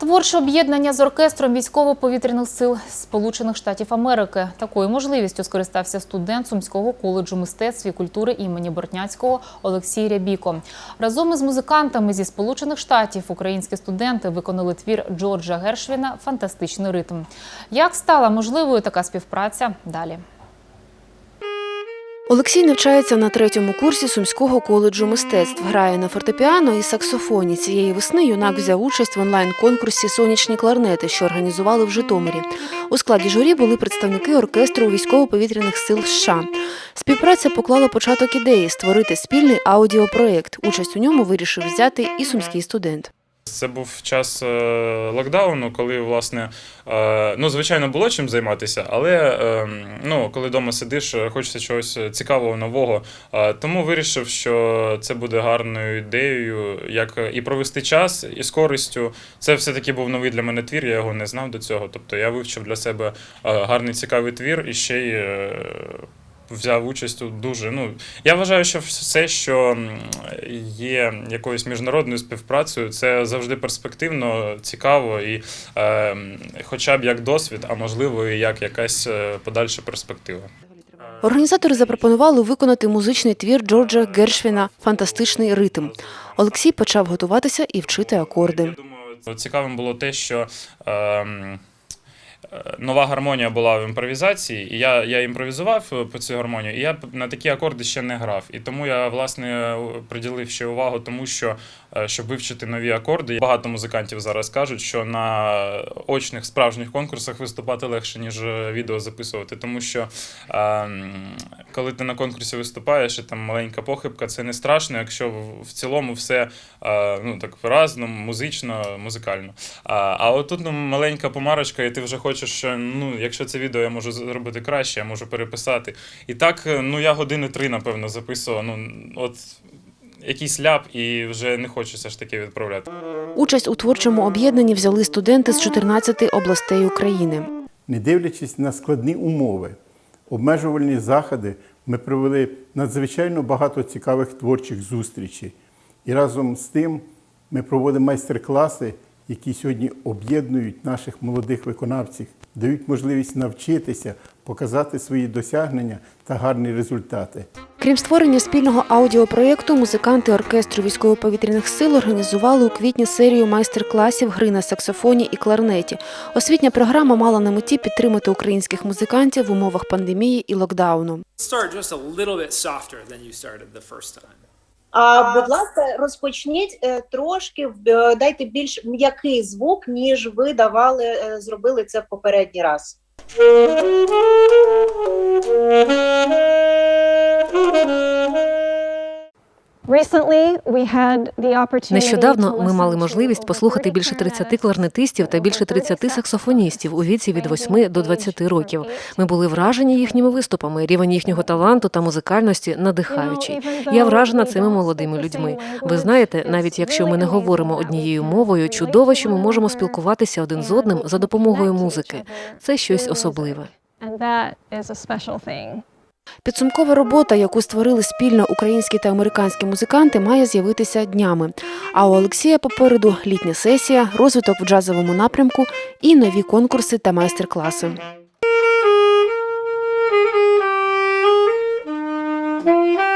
Творче об'єднання з оркестром військово-повітряних сил Сполучених Штатів Америки. Такою можливістю скористався студент Сумського коледжу мистецтв і культури імені Бортняцького Олексій Рябіко. Разом із музикантами зі Сполучених Штатів українські студенти виконали твір Джорджа Гершвіна Фантастичний ритм. Як стала можливою така співпраця? Далі. Олексій навчається на третьому курсі Сумського коледжу мистецтв. Грає на фортепіано і саксофоні. Цієї весни юнак взяв участь в онлайн-конкурсі Сонячні кларнети, що організували в Житомирі. У складі журі були представники оркестру військово-повітряних сил США. Співпраця поклала початок ідеї створити спільний аудіопроєкт. Участь у ньому вирішив взяти і сумський студент. Це був час е, локдауну, коли власне е, ну звичайно було чим займатися, але е, ну коли вдома сидиш, е, хочеться чогось цікавого, нового. Тому вирішив, що це буде гарною ідеєю, як і провести час, і з користю. Це все таки був новий для мене твір. Я його не знав до цього. Тобто я вивчив для себе гарний цікавий твір і ще й. Взяв участь у дуже. Ну я вважаю, що все, що є якоюсь міжнародною співпрацею, це завжди перспективно, цікаво і е, хоча б як досвід, а можливо, і як якась е, подальша перспектива. Організатори запропонували виконати музичний твір Джорджа Гершвіна Фантастичний ритм. Олексій почав готуватися і вчити акорди. Цікавим було те, що е, нова гармонія була в імпровізації, і я, я імпровізував е, по цю гармонію, і я на такі акорди ще не грав. І тому я власне приділив ще увагу тому, що е, щоб вивчити нові акорди. Багато музикантів зараз кажуть, що на очних справжніх конкурсах виступати легше, ніж е, відео записувати, тому що ем, коли ти на конкурсі виступаєш, і там маленька похибка, це не страшно, якщо в- цілому все е, ну так виразно, музично, музикально. А, а от ну, маленька помарочка, і ти вже хочеш, що, ну, якщо це відео я можу зробити краще, я можу переписати. І так, е, ну я години три, напевно, записував. Ну, от якийсь ляп, і вже не хочеться ж таке відправляти. Участь у творчому об'єднанні взяли студенти з 14 областей України. Не дивлячись на складні умови, обмежувальні заходи, ми провели надзвичайно багато цікавих творчих зустрічей. І разом з тим ми проводимо майстер-класи, які сьогодні об'єднують наших молодих виконавців, дають можливість навчитися, показати свої досягнення та гарні результати. Крім створення спільного аудіопроєкту, музиканти оркестру військово-повітряних сил організували у квітні серію майстер-класів гри на саксофоні і кларнеті. Освітня програма мала на меті підтримати українських музикантів в умовах пандемії і локдауну. А будь ласка, розпочніть е, трошки, е, дайте більш м'який звук, ніж ви давали, е, зробили це в попередній раз. Нещодавно ми мали можливість послухати більше 30 кларнетистів та більше 30 саксофоністів у віці від 8 до 20 років. Ми були вражені їхніми виступами. Рівень їхнього таланту та музикальності надихаючий. Я вражена цими молодими людьми. Ви знаєте, навіть якщо ми не говоримо однією мовою, чудово, що ми можемо спілкуватися один з одним за допомогою музики. Це щось особливе. Підсумкова робота, яку створили спільно українські та американські музиканти, має з'явитися днями. А у Олексія попереду літня сесія, розвиток в джазовому напрямку і нові конкурси та майстер-класи. Thank.